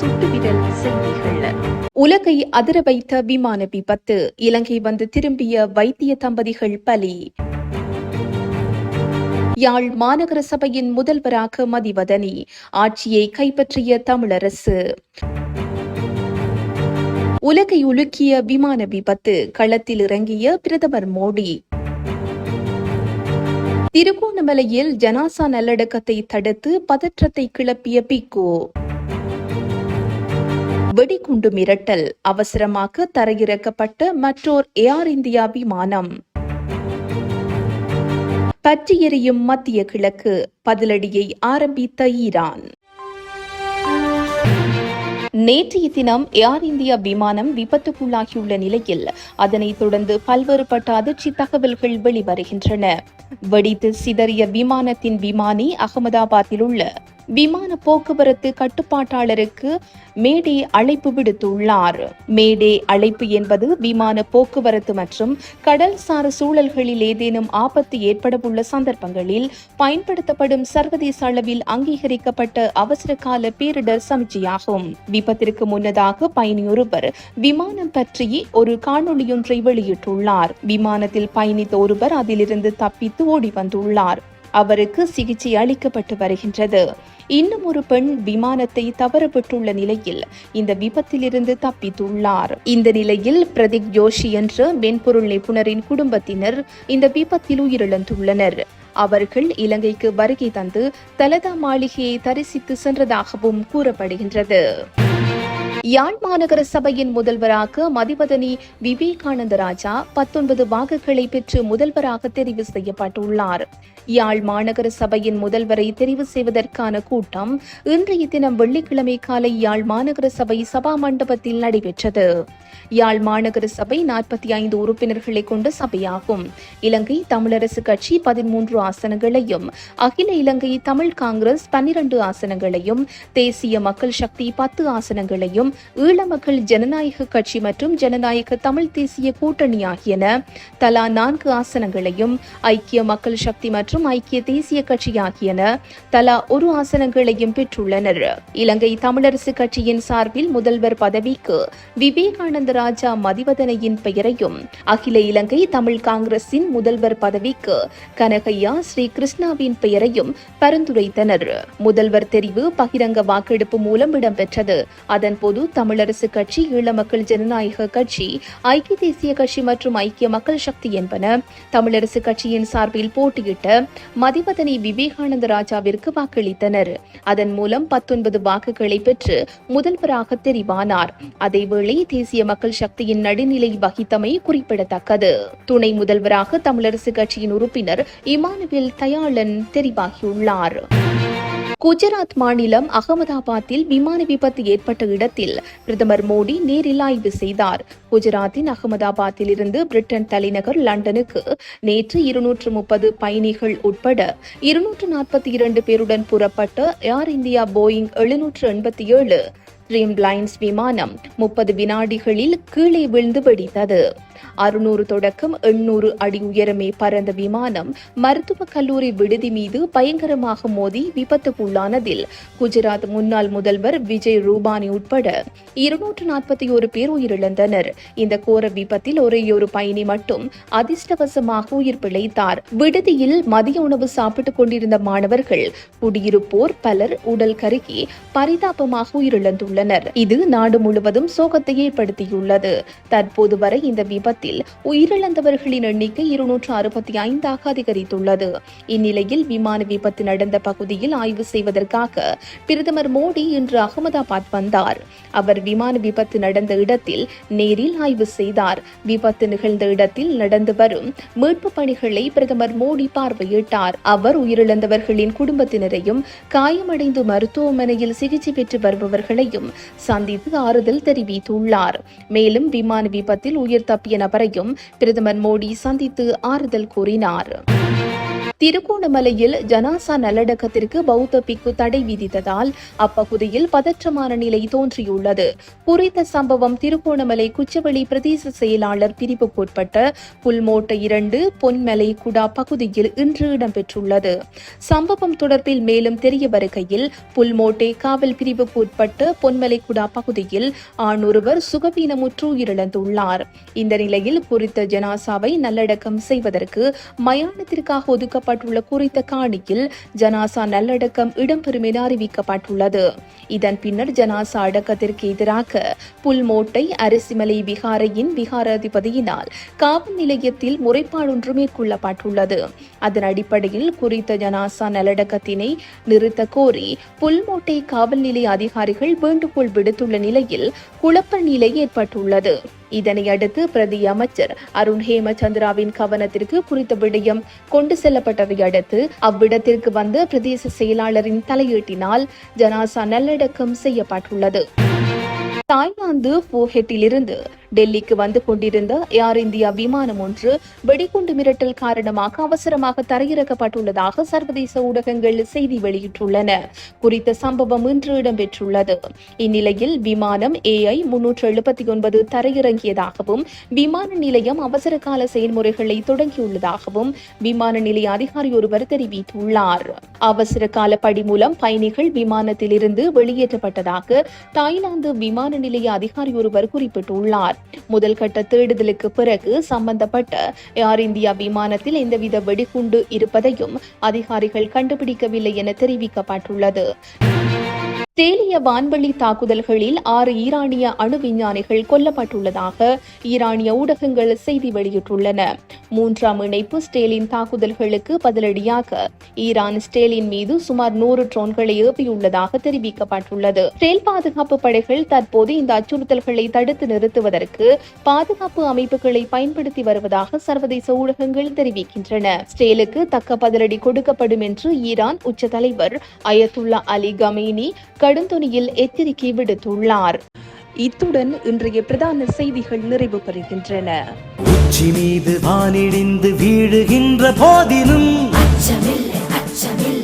செய்திகள். உலகை அதிர வைத்த விமான விபத்து. இலங்கை வந்து திரும்பிய வைத்திய தம்பதிகள் பலி. யாழ் மாநகர சபையின் முதல்வராக மதிவதனி. ஆட்சியை கைப்பற்றிய தமிழரசு. உலகை உலுக்கிய விமான விபத்து. களத்தில் இறங்கிய பிரதமர் மோடி. திருகோணமலையில் ஜனாசா நல்லடக்கத்தை தடுத்து பதற்றத்தை கிளப்பிய பிக்கு. வெடிகுண்டு மிரட்டல் அவசரமாக தரையிறக்கப்பட்ட மற்றோர் ஏர் இந்தியா விமானம். பற்றி எரியும் மத்திய கிழக்கு பதிலடியை ஆரம்பித்த ஈரான். நேற்றைய தினம் ஏர் இந்தியா விமானம் விபத்துக்குள்ளாகியுள்ள நிலையில் அதனைத் தொடர்ந்து பல்வேறுபட்ட அதிர்ச்சி தகவல்கள் வெளிவருகின்றன. வெடித்து சிதறிய விமானத்தின் விமானி அகமதாபாத்தில் உள்ள விமான போக்குவரத்து கட்டுப்பாட்டாளருக்கு மேடே அழைப்பு விடுத்துள்ளார். மேடே அழைப்பு என்பது விமான போக்குவரத்து மற்றும் கடல்சார் சூழல்களில் ஏதேனும் ஆபத்து ஏற்படவுள்ள சந்தர்ப்பங்களில் பயன்படுத்தப்படும் சர்வதேச அளவில் அங்கீகரிக்கப்பட்ட அவசர கால பேரிடர் சமிச்சையாகும். விபத்திற்கு முன்னதாக பயணியொருவர் விமானம் பற்றி ஒரு காணொளியொன்றை வெளியிட்டுள்ளார். விமானத்தில் பயணித்த ஒருவர் அதிலிருந்து தப்பித்து ஓடி வந்துள்ளார். அவருக்கு சிகிச்சை அளிக்கப்பட்டு வருகின்றது. இன்னும் ஒரு பெண் விமானத்தை தவறப்பட்டுள்ள நிலையில் இந்த விபத்திலிருந்து தப்பித்துள்ளார். இந்த நிலையில் பிரதீக் ஜோஷி என்ற மென்பொருள் நிபுணரின் குடும்பத்தினர் இந்த விபத்தில் உயிரிழந்துள்ளனர். அவர்கள் இலங்கைக்கு வருகை தந்து தலதா மாளிகையை தரிசித்து சென்றதாகவும் கூறப்படுகின்றது. யாழ் மாநகர சபையின் முதல்வராக மதிவதனி விவேகானந்த ராஜா பத்தொன்பது வாக்குகளை பெற்று முதல்வராக தெரிவு செய்யப்பட்டுள்ளார். யாழ் மாநகர சபையின் முதல்வரை தெரிவு செய்வதற்கான கூட்டம் இன்றைய தினம் வெள்ளிக்கிழமை காலை யாழ் மாநகர சபை சபா மண்டபத்தில் நடைபெற்றது. யாழ் மாநகர சபை நாற்பத்தி ஐந்து உறுப்பினர்களை கொண்ட சபையாகும். இலங்கை தமிழரசு கட்சி பதிமூன்று ஆசனங்களையும் அகில இலங்கை தமிழ் காங்கிரஸ் பன்னிரண்டு ஆசனங்களையும் தேசிய மக்கள் சக்தி பத்து ஆசனங்களையும் ஈழ மக்கள் ஜனநாயக கட்சி மற்றும் ஜனநாயக தமிழ் தேசிய கூட்டணி ஆகியன தலா நான்கு ஆசனங்களையும் ஐக்கிய மக்கள் சக்தி மற்றும் ஐக்கிய தேசிய கட்சி ஆகியன தலா ஒரு ஆசனங்களையும் பெற்றுள்ளனர். இலங்கை தமிழரசு கட்சியின் சார்பில் முதல்வர் பதவிக்கு விவேகானந்த ராஜா மதிவதனையின் பெயரையும் அகில இலங்கை தமிழ் காங்கிரசின் முதல்வர் பதவிக்கு கனகையா ஸ்ரீ கிருஷ்ணாவின் பெயரையும் பரிந்துரைத்தனர். முதல்வர் தெரிவு பகிரங்க வாக்கெடுப்பு மூலம் இடம்பெற்றது. அதன்போது தமிழரசு கட்சி ஈழ மக்கள் ஜனநாயக கட்சி ஐக்கிய தேசிய கட்சி மற்றும் ஐக்கிய மக்கள் சக்தி என்பன தமிழரசு கட்சியின் சார்பில் போட்டியிட்ட மதிவதனை விவேகானந்த ராஜாவிற்கு வாக்களித்தனர். அதன் மூலம் பத்தொன்பது வாக்குகளை பெற்று முதல்வராக தெரிவானார். அதேவேளை தேசிய மக்கள் சக்தியின் நடுநிலை வகித்தமை குறிப்பிடத்தக்கது. துணை முதல்வராக தமிழரசு கட்சியின் உறுப்பினர் இமானுவேல் தயாளன் தெரிவாகியுள்ளார். குஜராத் மாநிலம் அகமதாபாத்தில் விமான விபத்து ஏற்பட்ட இடத்தில் பிரதமர் மோடி நேரில் ஆய்வு செய்தார். குஜராத்தின் அகமதாபாத்தில் இருந்து பிரிட்டன் தலைநகர் லண்டனுக்கு நேற்று இருநூற்று முப்பது பயணிகள் உட்பட இருநூற்று நாற்பத்தி இரண்டு பேருடன் புறப்பட்ட ஏர் இந்தியா போயிங் எழுநூற்று எண்பத்தி ஏழு ட்ரீம் லைன்ஸ் விமானம் முப்பது வினாடிகளில் கீழே விழுந்து வெடித்தது. அறுநூறு தொடக்கம் எண்ணூறு அடி உயரமே பறந்த விமானம் மருத்துவக் கல்லூரி விடுதி மீது பயங்கரமாக மோதி விபத்துக்குள்ளானதில் குஜராத் முன்னாள் முதல்வர் விஜய் ரூபானி உட்பட இருநூற்று நாற்பத்தி ஒரு பேர் உயிரிழந்தனர். இந்த கோர விபத்தில் ஒரே ஒரு பயணி மட்டும் அதிர்ஷ்டவசமாக உயிர் பிழைத்தார். விடுதியில் மதிய உணவு சாப்பிட்டுக் கொண்டிருந்த மாணவர்கள் குடியிருப்போர் பலர் உடல் கருகி பரிதாபமாக உயிரிழந்துள்ளனர். இது நாடு முழுவதும் சோகத்தை ஏற்படுத்தியுள்ளது. தற்போது வரை இந்த விபத்தில் உயிரிழந்தவர்களின் எண்ணிக்கை இருநூற்று அறுபத்தி ஐந்தாக அதிகரித்துள்ளது. இந்நிலையில் விமான விபத்து நடந்த பகுதியில் ஆய்வு செய்வதற்காக பிரதமர் மோடி இன்று அகமதாபாத் வந்தார். அவர் விமான விபத்து நடந்த இடத்தில் நேரில் ஆய்வு செய்தார். விபத்து நிகழ்ந்த இடத்தில் நடந்து வரும் மீட்பு பணிகளை பிரதமர் மோடி பார்வையிட்டார். அவர் உயிரிழந்தவர்களின் குடும்பத்தினரையும் காயமடைந்து மருத்துவமனையில் சிகிச்சை பெற்று வருபவர்களையும் சந்தித்து ஆறுதல் தெரிவித்துள்ளார். மேலும் விமான விபத்தில் உயிர் தப்பிய நபரையும் பிரதமர் மோடி சந்தித்து ஆறுதல் கூறினார். திருகோணமலையில் ஜனாசா நல்லடக்கத்திற்கு பௌத்த பிக்கு தடை விதித்ததால் அப்பகுதியில் பதற்றமான நிலை தோன்றியுள்ளது. குறித்த சம்பவம் திருகோணமலை குச்சவெளி பிரதேச செயலாளர் பிரிவுக்குட்பட்ட புல்மோட்டை இரண்டு பொன்மலை குடா பகுதியில் இன்று இடம்பெற்றுள்ளது. சம்பவம் தொடர்பில் மேலும் தெரிய வருகையில் புல்மோட்டை காவல் பிரிவுக்குட்பட்ட பொன்மலை குடா பகுதியில் ஆண் ஒருவர் சுகவீனமுற்று உயிரிழந்துள்ளார். இந்த நிலையில் குறித்த ஜனாசாவை நல்லடக்கம் செய்வதற்கு மயானத்திற்காக ஒதுக்கப்பட்ட ஒதுக்கப்பட்டுள்ள குறித்த காணியில் ஜனாசா நல்லடக்கம் இடம்பெறும் என அறிவிக்கப்பட்டுள்ளது. இதன் பின்னர் ஜனாசா அடக்கத்திற்கு எதிராக புல்மோட்டை அரிசிமலை விகாரையின் விகாராதிபதியினால் காவல் நிலையத்தில் முறைப்பாடொன்று மேற்கொள்ளப்பட்டுள்ளது. அதன் அடிப்படையில் குறித்த ஜனாசா நல்லடக்கத்தினை நிறுத்த கோரி புல்மோட்டை காவல் நிலைய அதிகாரிகள் வேண்டுகோள் விடுத்துள்ள நிலையில் குழப்ப நிலை ஏற்பட்டுள்ளது. இதனை அடுத்து பிரதி அமைச்சர் அருண் ஹேமச்சந்திராவின் கவனத்திற்கு குறித்த விடயம் கொண்டு செல்லப்பட்டதை அடுத்து அவ்விடத்திற்கு வந்த பிரதேச செயலாளரின் தலையீட்டினால் ஜனாசா நல்லடக்கம் செய்யப்பட்டுள்ளது. தாய்லாந்து ஃபூஹெட்டிலிருந்து டெல்லிக்கு வந்து கொண்டிருந்த ஏர் இந்தியா விமானம் ஒன்று வெடிகுண்டு மிரட்டல் காரணமாக அவசரமாக தரையிறக்கப்பட்டுள்ளதாக சர்வதேச ஊடகங்கள் செய்தி வெளியிட்டுள்ளன. குறித்த சம்பவம் இன்று இடம்பெற்றுள்ளது. இந்நிலையில் விமானம் ஏஐ முன்னூற்று எழுபத்தி ஒன்பது தரையிறங்கியதாகவும் விமான நிலையம் அவசர கால செயல்முறைகளை தொடங்கியுள்ளதாகவும் விமான நிலைய அதிகாரி ஒருவர் தெரிவித்துள்ளார். அவசர கால படி மூலம் பயணிகள் விமானத்திலிருந்து வெளியேற்றப்பட்டதாக தாய்லாந்து விமான நிலைய அதிகாரி ஒருவர் குறிப்பிட்டுள்ளார். முதல் கட்ட தேடுதலுக்கு பிறகு சம்பந்தப்பட்ட ஏர் இந்தியா விமானத்தில் எந்தவித வெடிகுண்டு இருப்பதையும் அதிகாரிகள் கண்டுபிடிக்கவில்லை என தெரிவிக்கப்பட்டுள்ளது. ஆஸ்திரேலிய வான்வழி தாக்குதல்களில் ஆறு ஈரானிய அணு விஞ்ஞானிகள் கொல்லப்பட்டுள்ளதாக ஈரானிய ஊடகங்கள் செய்தி வெளியிட்டுள்ளன. மூன்றாம் இணைப்பு ஸ்டேலின் தாக்குதல்களுக்கு பதிலடியாக ஈரான் ஸ்டேலின் மீது சுமார் நூறு ட்ரோன்களை ஏவியுள்ளதாக தெரிவிக்கப்பட்டுள்ளது. ஸ்டேல் பாதுகாப்பு படைகள் தற்போது இந்த அச்சுறுத்தல்களை தடுத்து நிறுத்துவதற்கு பாதுகாப்பு அமைப்புகளை பயன்படுத்தி வருவதாக சர்வதேச ஊடகங்கள் தெரிவிக்கின்றன. ஸ்டேலுக்கு தக்க பதிலடி கொடுக்கப்படும் என்று ஈரான் உச்ச தலைவர் அயத்துல்லா அலி கமேனி கடுந்துணியில் எச்சரிக்கை விடுத்துள்ளார். இத்துடன் இன்றைய பிரதான செய்திகள் நிறைவு பெறுகின்றன. உச்சி மீது வானிடிந்து வீழுகின்ற போதிலும் அச்சமில்லை அச்சமில்லை.